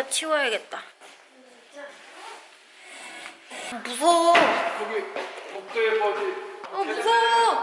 진짜 치워야겠다. 무서워. 어디 어 무서워.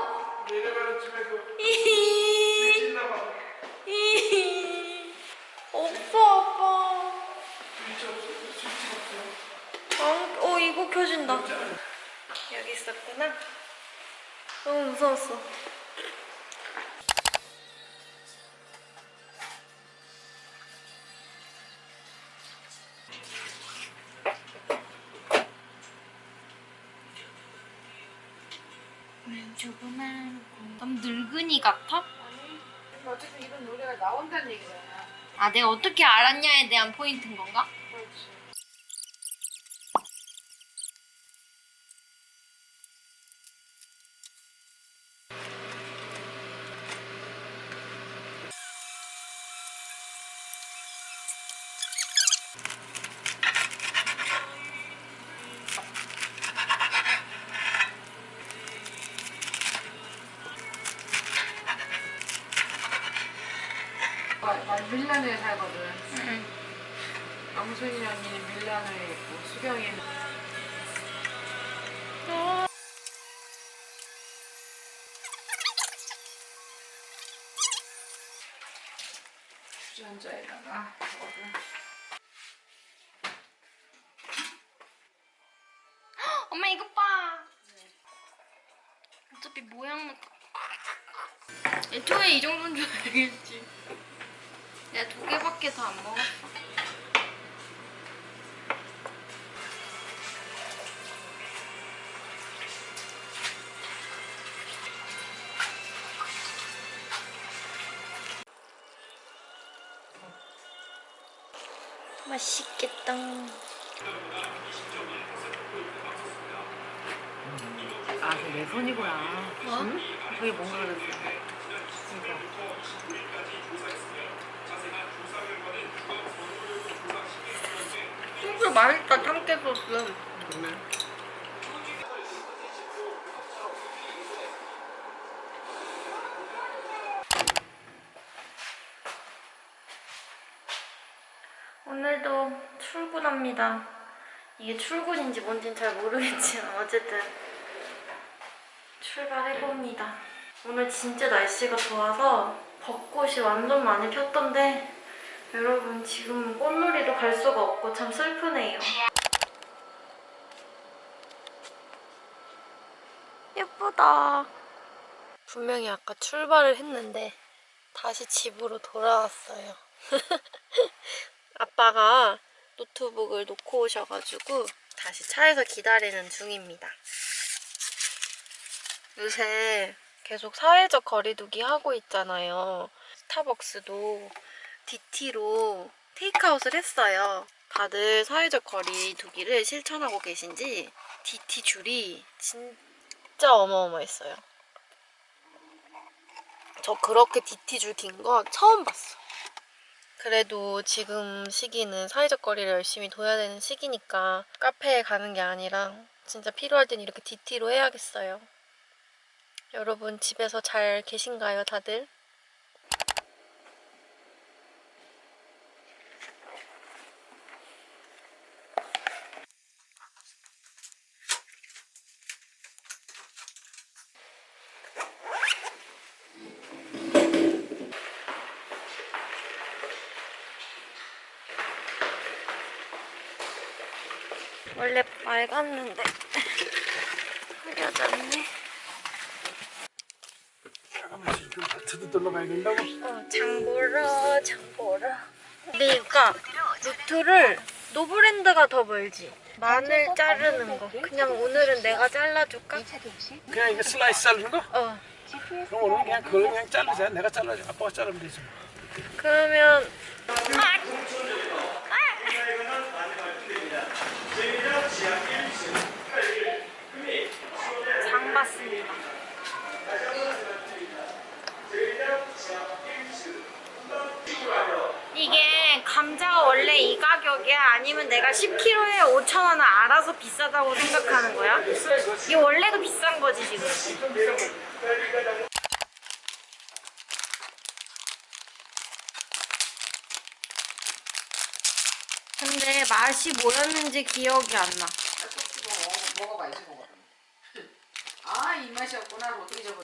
조그만 너무 늙은이 같아? 어쨌든 이런 노래가 나온다는 얘기잖아. 아 내가 어떻게 알았냐에 대한 포인트인 건가? 밀라노에 살거든. 응. 영순이 언니는 밀라노에 있고 수경이는 주전자에다가 이거를 엄마 이것 봐. 어차피 모양만 애초에 이 정도인 줄 알겠지. 내가 두 개밖에 더 안 먹었어. 맛있겠다. 아, 저내 손이구나. 뭐? 응? 저게 뭔가 그랬어. 그러니까. 소스 맛있다 참깨 소스. 오늘도 출근합니다. 이게 출근인지 뭔진 잘 모르겠지만 어쨌든 출발해봅니다. 오늘 진짜 날씨가 좋아서 벚꽃이 완전 많이 폈던데 여러분 지금 꽃놀이도 갈 수가 없고 참 슬프네요. 예쁘다. 분명히 아까 출발을 했는데 다시 집으로 돌아왔어요. 아빠가 노트북을 놓고 오셔가지고 다시 차에서 기다리는 중입니다. 요새 계속 사회적 거리두기 하고 있잖아요. 스타벅스도 DT로 테이크아웃을 했어요. 다들 사회적 거리 두기를 실천하고 계신지 DT 줄이 진짜 어마어마했어요. 저 그렇게 DT 줄 긴 거 처음 봤어. 그래도 지금 시기는 사회적 거리를 열심히 둬야 되는 시기니까 카페에 가는 게 아니라 진짜 필요할 땐 이렇게 DT로 해야겠어요. 여러분 집에서 잘 계신가요, 다들? 원래 맑았는데 흐려졌네. 잠깐만 지금 마트도 들러 가야 된다고? 어, 장 보러, 장 보러. 근데 그니까 루트를 노브랜드가 더 멀지. 마늘 자르는 거. 그냥 오늘은 내가 잘라줄까? 그냥 이거 슬라이스 자르는 거? 어. 그럼 오늘 그냥 그걸 그냥 자르자. 내가 잘라줘. 아빠가 자르면 되지. 뭐. 그러면 장 봤습니다. 이게 감자가 원래 이 가격이야? 아니면 내가 10kg에 5,000원을 알아서 비싸다고 생각하는 거야? 이게 원래도 비싼 거지 지금. 근데 맛이 뭐였는지 기억이 안 나. 떡볶이 먹어, 먹어봐, 이제 먹어. 아, 이 맛이었구나. 어떻게 저거.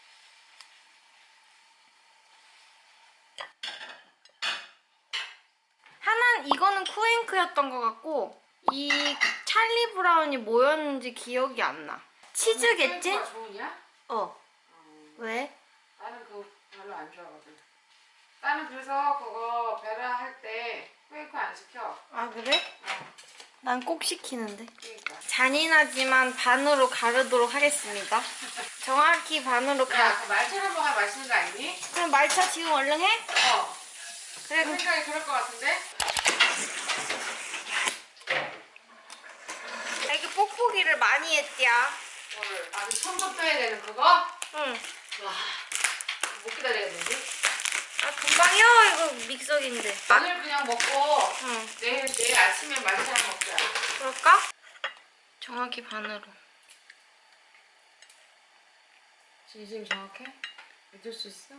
이거는 쿠앤크였던 것 같고 이 찰리 브라운이 뭐였는지 기억이 안 나. 치즈겠지? 가 좋으냐? 어. 왜? 나는 그거 별로 안 좋아하거든. 나는 그래서 그거 베라 할때 쿠이크 안 시켜. 아 그래? 난꼭 시키는데. 그러니까. 잔인하지만 반으로 가르도록 하겠습니다. 정확히 반으로 야, 가. 그 말차를 먹어야 맛있는 거 아니니? 그럼 말차 지금 얼른 해? 어. 그래. 내 그럼 생각이 그럴 것 같은데? 이게 뽁뽁이를 많이 했디야. 뭐를 아주 처음부터 해야 되는 그거? 응. 와, 못 기다리겠는데? 아 금방이야 이거 믹서기인데. 아, 오늘 그냥 먹고 응. 내일 내일 아침에 말차를 먹자. 그럴까? 정확히 반으로. 진심 정확해? 믿을 수 있어?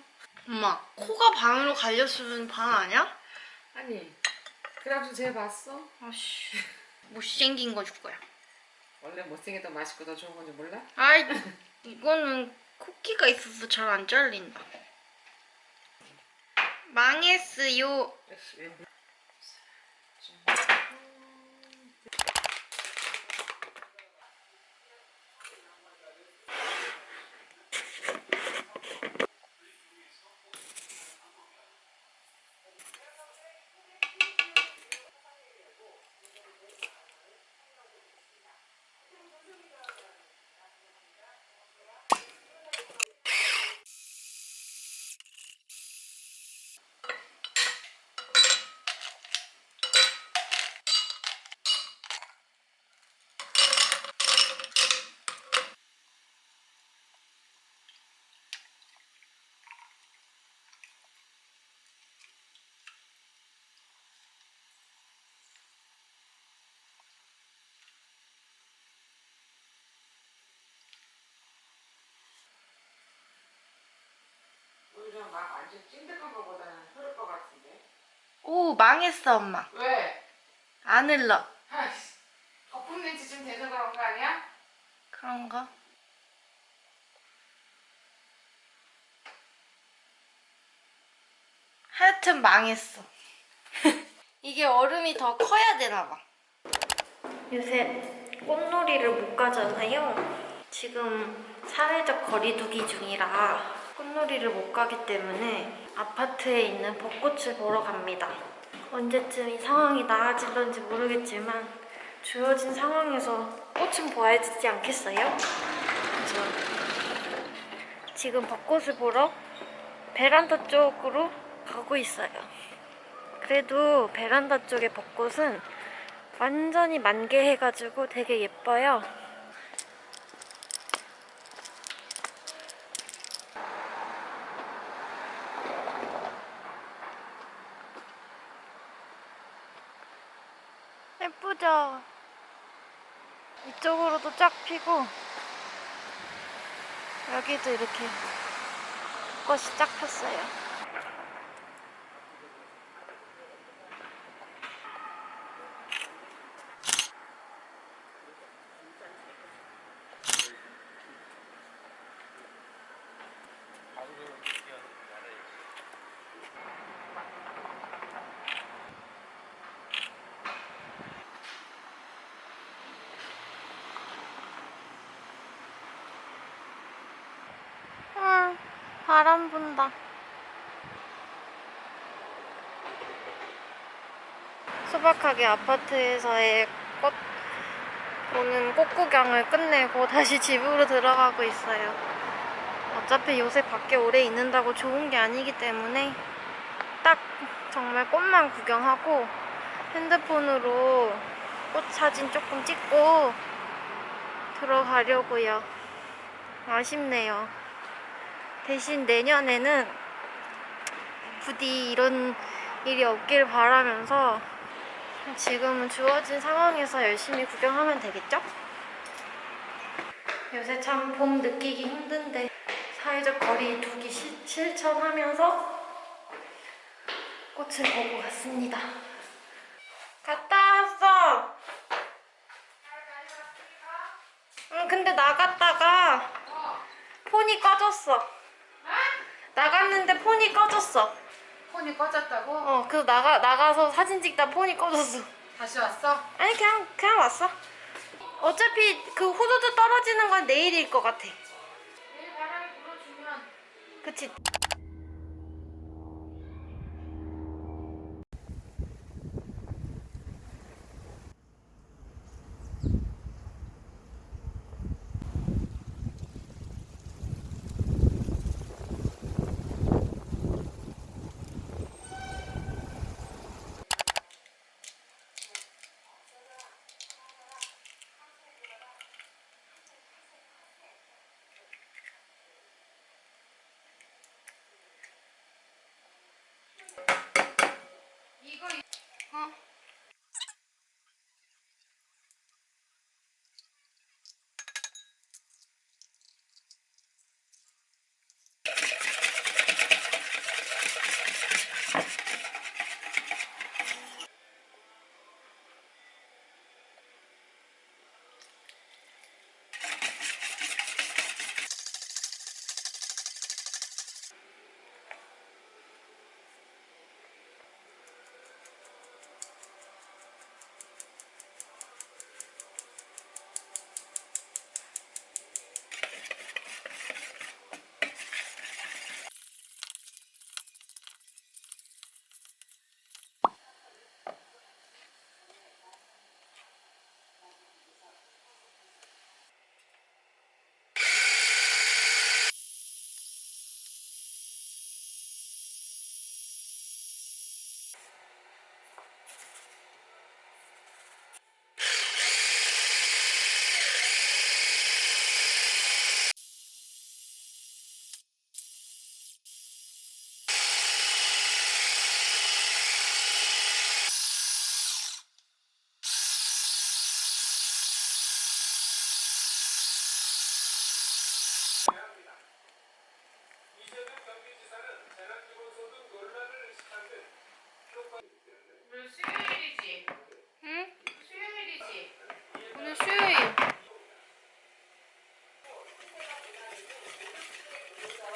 엄마 코가 반으로 갈렸으면 반 아니야? 아니, 그래가지고 쟤 봤어? 아씨 못생긴 거 줄 거야. 원래 못생겼던 맛있고 더 좋은 건지 몰라? 아이 이거는 쿠키가 있어서 잘 안 잘린다. 망했어요. 찐득한 거보다는 흐를 것 같은데. 오 망했어 엄마. 왜? 안 흘러. 아이씨, 거품 렌즈 좀 돼서 그런 거 아니야? 그런가? 하여튼 망했어. 이게 얼음이 더 커야 되나 봐. 요새 꽃놀이를 못 가잖아요. 지금 사회적 거리두기 중이라 꽃놀이를 못 가기 때문에 아파트에 있는 벚꽃을 보러 갑니다. 언제쯤 이 상황이 나아질런지 모르겠지만 주어진 상황에서 꽃은 보아야 되지 않겠어요? 그래서 지금 벚꽃을 보러 베란다 쪽으로 가고 있어요. 그래도 베란다 쪽의 벚꽃은 완전히 만개해가지고 되게 예뻐요. 예쁘죠? 쫙 피고 여기도 이렇게 꽃이 쫙 폈어요. 응, 바람 분다. 소박하게 아파트에서의 꽃 보는 꽃 구경을 끝내고 다시 집으로 들어가고 있어요. 어차피 요새 밖에 오래 있는다고 좋은 게 아니기 때문에 딱 정말 꽃만 구경하고 핸드폰으로 꽃 사진 조금 찍고 들어가려고요. 아쉽네요. 대신 내년에는 부디 이런 일이 없길 바라면서 지금은 주어진 상황에서 열심히 구경하면 되겠죠? 요새 참 봄 느끼기 힘든데 사회적 거리 두기 시, 실천하면서 꽃을 보고 갔습니다. 갔다 왔어! 응, 근데 나갔다가 폰이 꺼졌어. 나갔는데 폰이 꺼졌어. 폰이 꺼졌다고? 어, 그래서 나가 나가서 사진 찍다 폰이 꺼졌어. 다시 왔어? 아니 그냥 그냥 왔어. 어차피 그 후두두 떨어지는 건 내일일 것 같아. 내일 바람이 불어주면 그치? 어.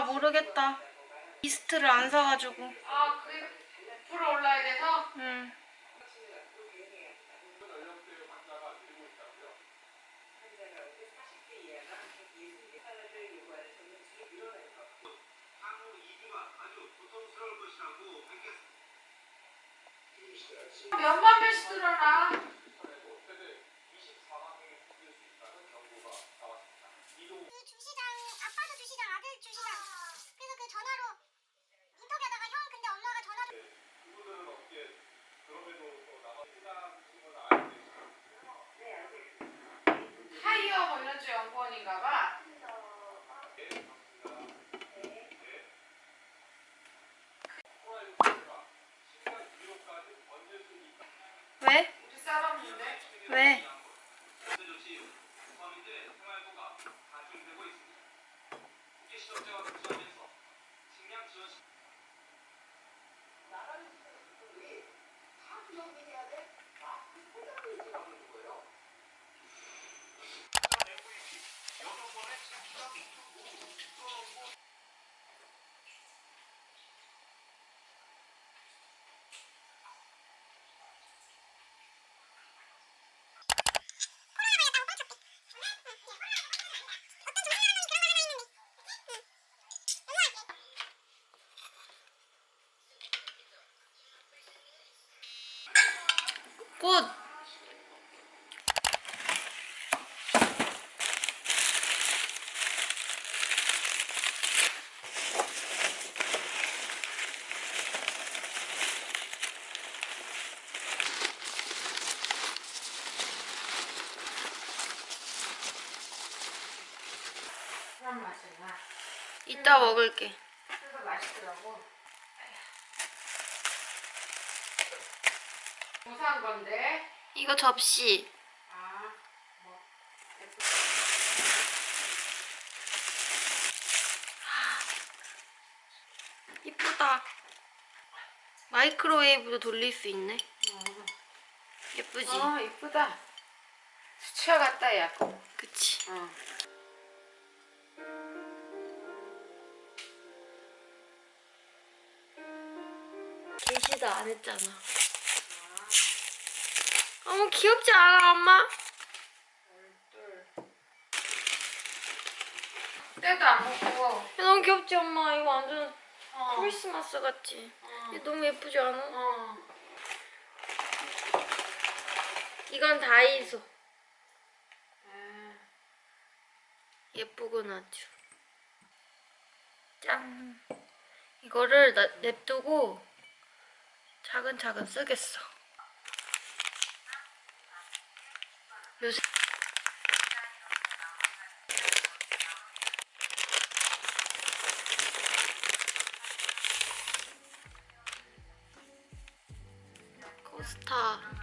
될란가 모르겠다. 리스트를 안 사가지고. 아, 그 옆으로 올라야 돼서? 응. 몇만 명씩 들어라. 그 주시장 아들 주시장 그래서 그 전화로 인터뷰하다가 형 근데 엄마가 전화 타이어 뭐 이런 쪽 연구원인가 봐. 왜? 우리 싸봤는데? 왜? 꽃. 그런 맛이 나. 이따 먹을게. 맛있더라고. 고소한 건데. 이거 접시. 아, 뭐. 이쁘다. 마이크로웨이브도 돌릴 수 있네. 예쁘지? 어, 이쁘다. 수채화 같다, 약간. 그치. 어. 안 했잖아. 어머 귀엽지 않아 엄마? 때도 안 먹고. 야, 너무 귀엽지 엄마 이거 완전 어. 크리스마스 같지? 어. 이거 너무 예쁘지 않아? 어. 이건 다이소 아, 예쁘군 아주 짠 이거를 나, 냅두고 차근차근 쓰겠어. 요새 코스타